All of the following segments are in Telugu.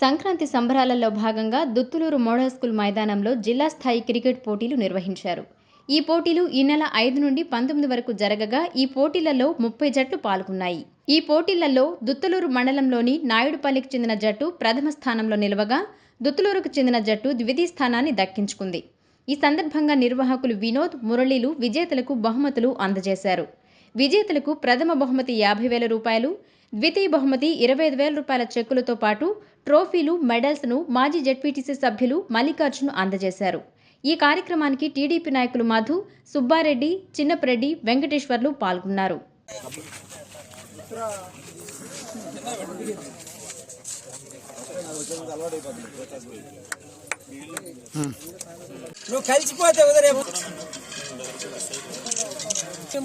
సంక్రాంతి సంబరాలలో భాగంగా దుత్తులూరు మోడల్ స్కూల్ మైదానంలో జిల్లా స్థాయి క్రికెట్ పోటీలు నిర్వహించారు. ఈ పోటీలు ఈ నెల ఐదు నుండి పంతొమ్మిది వరకు జరగగా ఈ పోటీలలో ముప్పై జట్లు పాల్గొన్నాయి. ఈ పోటీలలో దుత్తులూరు మండలంలోని నాయుడుపల్లికి చెందిన జట్టు ప్రథమ స్థానంలో నిలవగా దుత్తులూరుకు చెందిన జట్టు ద్వితీయ స్థానాన్ని దక్కించుకుంది. ఈ సందర్భంగా నిర్వాహకులు వినోద్ మురళీలు విజేతలకు బహుమతులు అందజేశారు. విజేతలకు ప్రథమ బహుమతి యాభై వేల రూపాయలు ద్వితీయ బహుమతి ఇరవై ఐదు వేల రూపాయల చెక్కులతో పాటు ట్రోఫీలు మెడల్స్ను మాజీ జెడ్పీటీసీ సభ్యులు మల్లికార్జున్ అందజేశారు. ఈ కార్యక్రమానికి టీడీపీ నాయకులు మధు సుబ్బారెడ్డి చిన్నపరెడ్డి వెంకటేశ్వర్లు పాల్గొన్నారు. నువ్వు కలిసిపోతే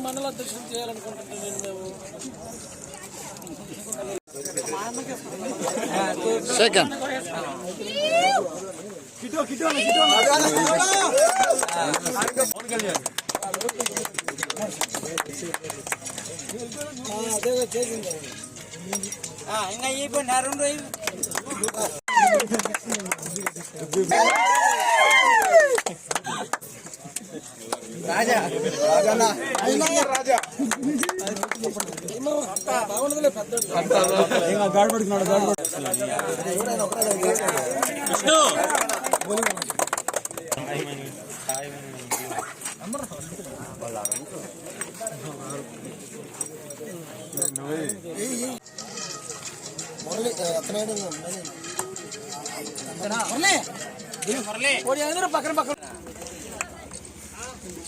మండల అధ్యక్షుడు చేయాలనుకుంటున్నాను నేను మేము. సెకండ్ ఇంకా అయిపోయినా రెండు అయ్యి రాజా. రాజా. బాగుండదులే పెద్ద పక్కన పక్కన అప్పుడు మన గ్రౌండ్లో